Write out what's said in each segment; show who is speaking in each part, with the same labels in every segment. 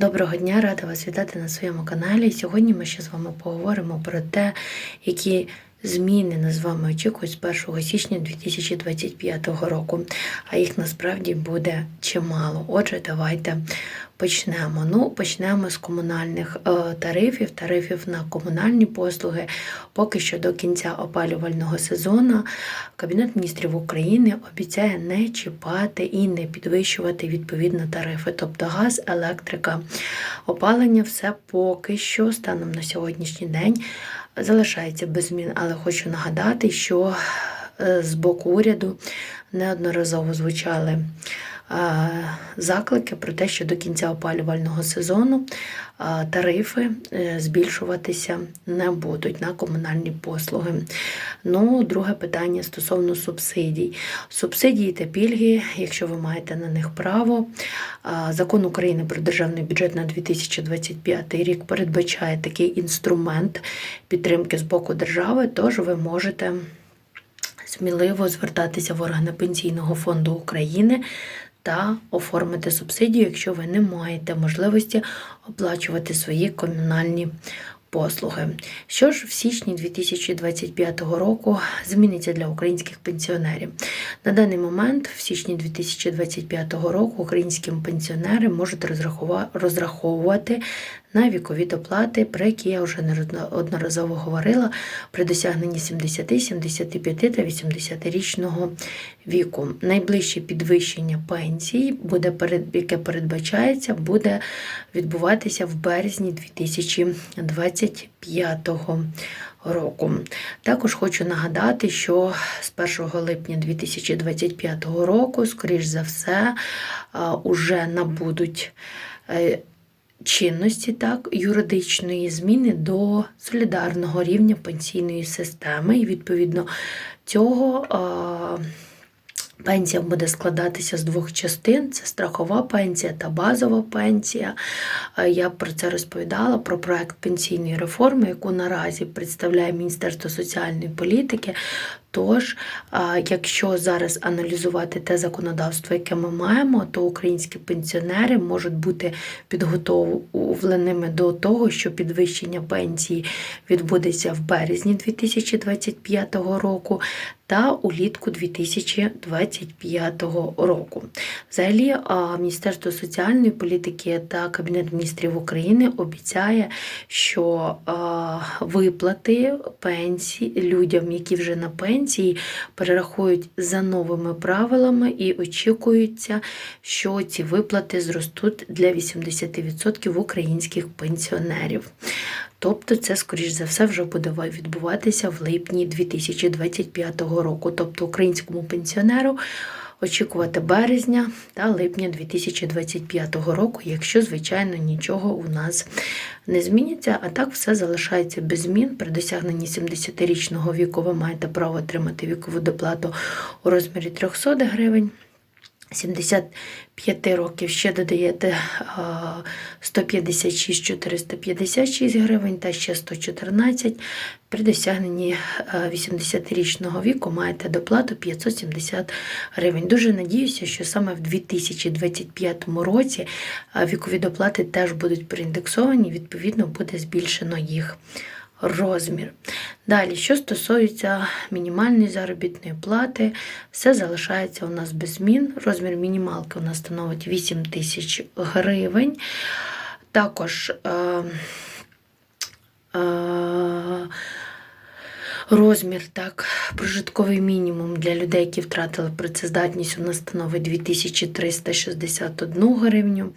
Speaker 1: Доброго дня, рада вас вітати на своєму каналі. Сьогодні ми ще з вами поговоримо про те, які зміни нас з вами очікують з 1 січня 2025 року. А їх насправді буде чимало. Отже, давайте почнемо. Ну, почнемо з комунальних е, тарифів, тарифів на комунальні послуги. Поки що до кінця опалювального сезону Кабінет міністрів України обіцяє не чіпати і не підвищувати відповідно тарифи, тобто газ, електрика, опалення, все поки що станом на сьогоднішній день залишається без змін. Але хочу нагадати, що е, з боку уряду неодноразово звучали заклики про те, що до кінця опалювального сезону е, тарифи е, збільшуватися не будуть на комунальні послуги. Ну, друге питання стосовно субсидій. Субсидії та пільги, якщо ви маєте на них право, закон України про державний бюджет на 2025 рік передбачає такий інструмент підтримки з боку держави, тож ви можете сміливо звертатися в органи Пенсійного фонду України та оформити субсидію, якщо ви не маєте можливості оплачувати свої комунальні послуги. Що ж в січні 2025 року зміниться для українських пенсіонерів? На даний момент, в січні 2025 року, українські пенсіонери можуть розраховувати на вікові доплати, про які я вже неодноразово говорила, при досягненні 70, 75 та 80-річного віку. Найближче підвищення пенсії, буде яке передбачається, буде відбуватися в березні 2025 року. Також хочу нагадати, що з 1 липня 2025 року, скоріш за все, уже набудуть е, чинності так, юридичної зміни до солідарного рівня пенсійної системи. І відповідно цього пенсія буде складатися з двох частин: це страхова пенсія та базова пенсія. Я про це розповідала про проект пенсійної реформи, яку наразі представляє Міністерство соціальної політики. Тож, якщо зараз аналізувати те законодавство, яке ми маємо, то українські пенсіонери можуть бути підготовленими до того, що підвищення пенсії відбудеться в березні 2025 року та улітку 2025 року. Взагалі, Міністерство соціальної політики та Кабінет міністрів України обіцяє, що виплати пенсії людям, які вже на пенсії, перерахують за новими правилами і очікується, що ці виплати зростуть для 80% українських пенсіонерів. Тобто це, скоріш за все, вже буде відбуватися в липні 2025 року. Тобто українському пенсіонеру очікувати березня та липня 2025 року, якщо, звичайно, нічого у нас не зміниться, а так все залишається без змін. При досягненні 70-річного віку ви маєте право отримати вікову доплату у розмірі 300 гривень. 75 років ще додаєте 156 456 гривень та ще 114. При досягненні 80-річного віку маєте доплату 570 гривень. Дуже надіюся, що саме в 2025 році вікові доплати теж будуть проіндексовані, відповідно, буде збільшено їх розмір. Далі, що стосується мінімальної заробітної плати, все залишається у нас без змін. Розмір мінімалки у нас становить 8 тисяч гривень. Також е, е, розмір, так, прожитковий мінімум для людей, які втратили працездатність, у нас становить 2361 гривню,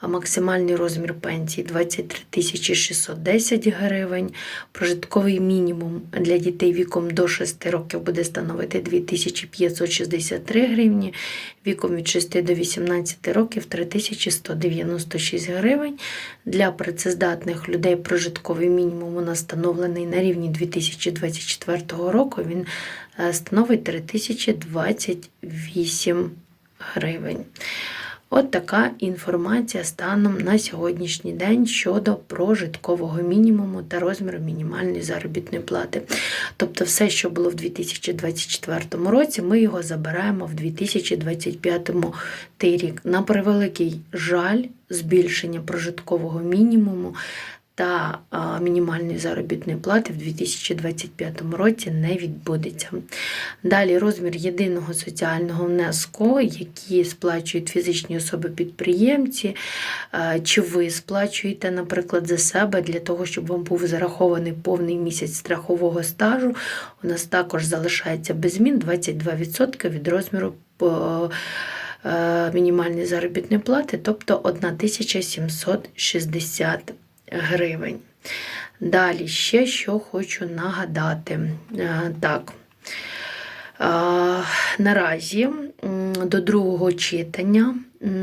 Speaker 1: а максимальний розмір пенсії 23 610 гривень. Прожитковий мінімум для дітей віком до 6 років буде становити 2563 гривні, віком від 6 до 18 років 3196 гривень. Для працездатних людей прожитковий мінімум у нас встановлений на рівні 2024 року. Він е, становить 3028 гривень. От така інформація станом на сьогоднішній день щодо прожиткового мінімуму та розміру мінімальної заробітної плати. Тобто, все, що було в 2024 році, ми його забираємо в 2025 рік. На превеликий жаль, збільшення прожиткового мінімуму та мінімальної заробітної плати в 2025 році не відбудеться. Далі розмір єдиного соціального внеску, який сплачують фізичні особи-підприємці, чи ви сплачуєте, наприклад, за себе для того, щоб вам був зарахований повний місяць страхового стажу, у нас також залишається без змін 22% від розміру. е, Мінімальної заробітної плати, тобто 1760 гривень. Далі ще що хочу нагадати. Е, Так. Е, Наразі до другого читання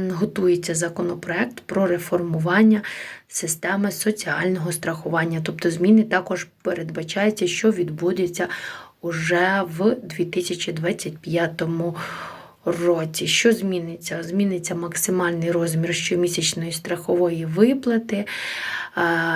Speaker 1: готується законопроект про реформування системи соціального страхування. Тобто зміни також передбачається, що відбудеться уже в 2025 році. Що зміниться? Зміниться максимальний розмір щомісячної страхової виплати.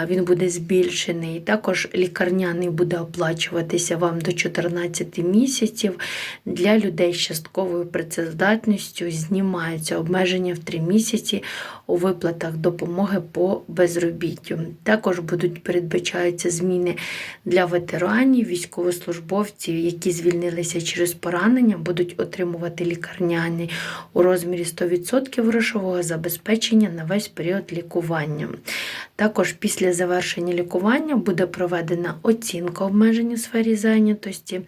Speaker 1: Він буде збільшений. Також лікарняний буде оплачуватися вам до 14 місяців. Для людей з частковою працездатністю знімаються обмеження в 3 місяці у виплатах допомоги по безробіттю. Також будуть передбачаються зміни для ветеранів, військовослужбовців, які звільнилися через поранення, будуть отримувати лікарняний у розмірі 100% грошового забезпечення на весь період лікування. Також після завершення лікування буде проведена оцінка обмежень у сфері зайнятості,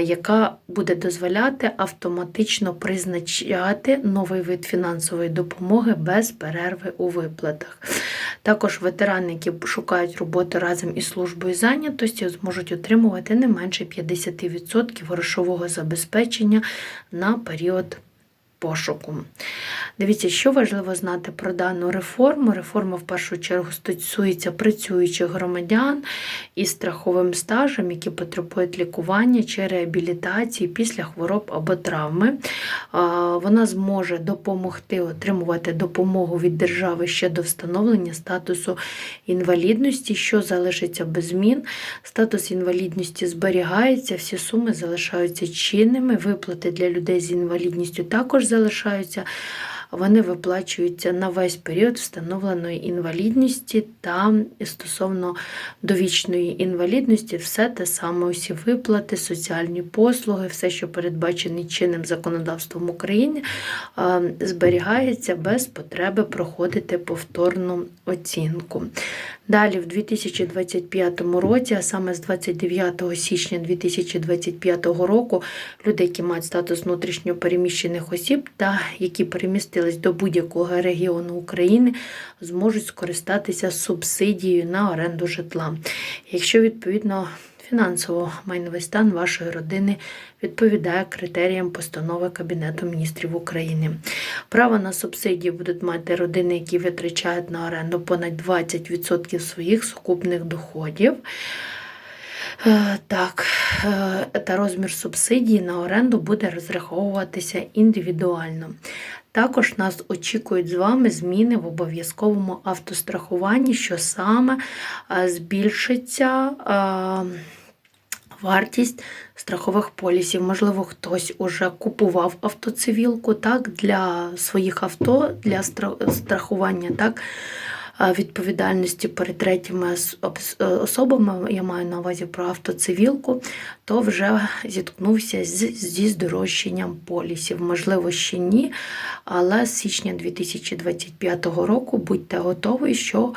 Speaker 1: яка буде дозволяти автоматично призначати новий вид фінансової допомоги без перерви у виплатах. Також ветерани, які шукають роботу разом із службою зайнятості, зможуть отримувати не менше 50% грошового забезпечення на період пошуку. Дивіться, що важливо знати про дану реформу. Реформа в першу чергу стосується працюючих громадян із страховим стажем, які потребують лікування чи реабілітації після хвороб або травми. Вона зможе допомогти отримувати допомогу від держави ще до встановлення статусу інвалідності, що залишиться без змін. Статус інвалідності зберігається, всі суми залишаються чинними. Виплати для людей з інвалідністю також залишаються. Вони виплачуються на весь період встановленої інвалідності та стосовно довічної інвалідності, все те саме, усі виплати, соціальні послуги, все, що передбачене чинним законодавством України, е, зберігається без потреби проходити повторну оцінку. Далі, в 2025 році, а саме з 29 січня 2025 року, люди, які мають статус внутрішньо переміщених осіб та які перемістились до будь-якого регіону України, зможуть скористатися субсидією на оренду житла. Якщо відповідно фінансово-майновий стан вашої родини відповідає критеріям постанови Кабінету міністрів України. Право на субсидії будуть мати родини, які витрачають на оренду понад 20% своїх сукупних доходів. Е, Так, е, та розмір субсидії на оренду буде розраховуватися індивідуально. Також нас очікують з вами зміни в обов'язковому автострахуванні, що саме е, збільшиться. Вартість страхових полісів. Можливо, хтось уже купував автоцивілку так, для своїх авто, для стра- страхування так, відповідальності перед третіми е, особами, я маю на увазі про автоцивілку, то вже зіткнувся зі здорожчанням полісів. Можливо, ще ні, але з січня 2025 року будьте готові, що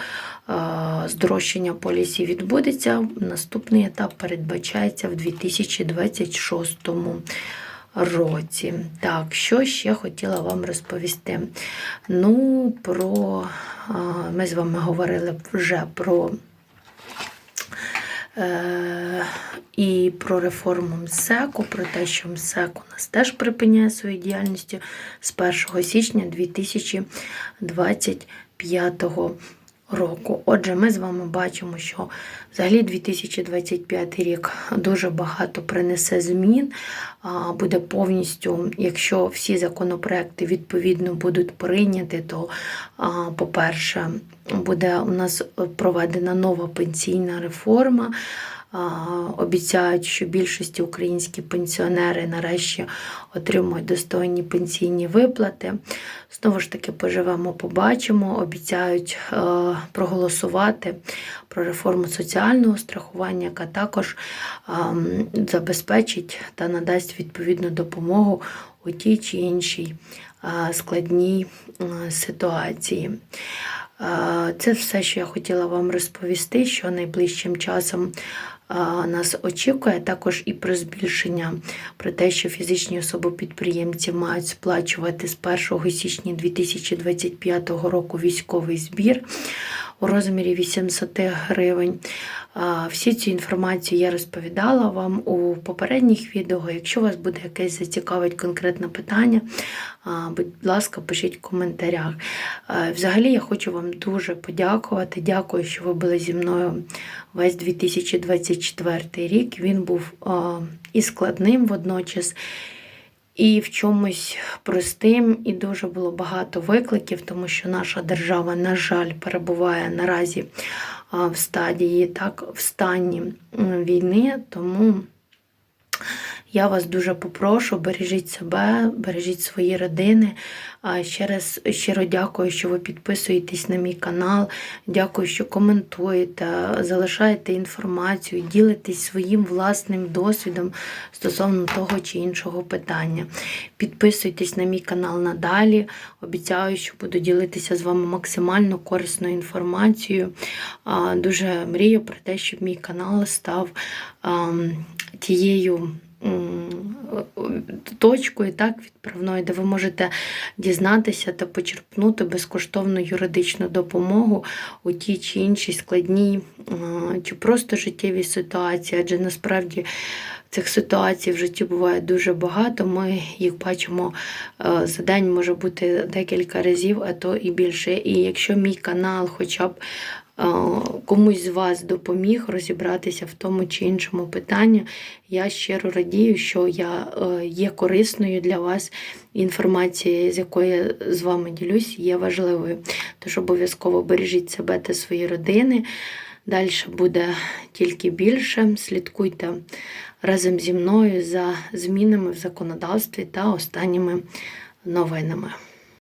Speaker 1: здорожчання полісів відбудеться. Наступний етап передбачається в 2026 році. Так, що ще хотіла вам розповісти? Ну, про ми з вами говорили вже про. Е, і про реформу МСЕКу, про те, що МСЕК у нас теж припиняє свою діяльність з 1 січня 2025 року. Отже, ми з вами бачимо, що взагалі 2025 рік дуже багато принесе змін. Буде повністю, якщо всі законопроекти відповідно будуть прийняті, то, по-перше, буде у нас проведена нова пенсійна реформа. Обіцяють, що більшості українські пенсіонери нарешті отримують достойні пенсійні виплати. Знову ж таки, поживемо, побачимо. Обіцяють е, проголосувати про реформу соціального страхування, яка також е, забезпечить та надасть відповідну допомогу у тій чи іншій складній е, ситуації. Е, Це все, що я хотіла вам розповісти, що найближчим часом нас очікує також і про збільшення, про те, що фізичні особи-підприємці мають сплачувати з 1 січня 2025 року військовий збір у розмірі 800 гривень. Всі цю інформацію я розповідала вам у попередніх відео. Якщо вас буде якесь зацікавить конкретне питання, будь ласка, пишіть в коментарях. Взагалі я хочу вам дуже подякувати. Дякую, що ви були зі мною весь 2024 рік. Він був і складним водночас. І в чомусь простим, і дуже було багато викликів, тому що наша держава, на жаль, перебуває наразі в стадії, так, в стані війни. Тому я вас дуже попрошу, бережіть себе, бережіть свої родини. Ще раз щиро дякую, що ви підписуєтесь на мій канал. Дякую, що коментуєте, залишаєте інформацію, ділитесь своїм власним досвідом стосовно того чи іншого питання. Підписуйтесь на мій канал надалі. Обіцяю, що буду ділитися з вами максимально корисною інформацією. Дуже мрію про те, щоб мій канал став тією точкою так, відправною, де ви можете дізнатися та почерпнути безкоштовну юридичну допомогу у тій чи іншій складній чи просто життєвій ситуації, адже насправді. Цих ситуацій в житті буває дуже багато. Ми їх бачимо е, за день може бути декілька разів, а то і більше. І якщо мій канал, хоча б комусь з вас допоміг розібратися в тому чи іншому питанні, я щиро радію, що я е, є корисною для вас. Інформація, з якою я з вами ділюсь, є важливою. Тож обов'язково бережіть себе та свої родини. Далі буде тільки більше. Слідкуйте разом зі мною за змінами в законодавстві та останніми новинами.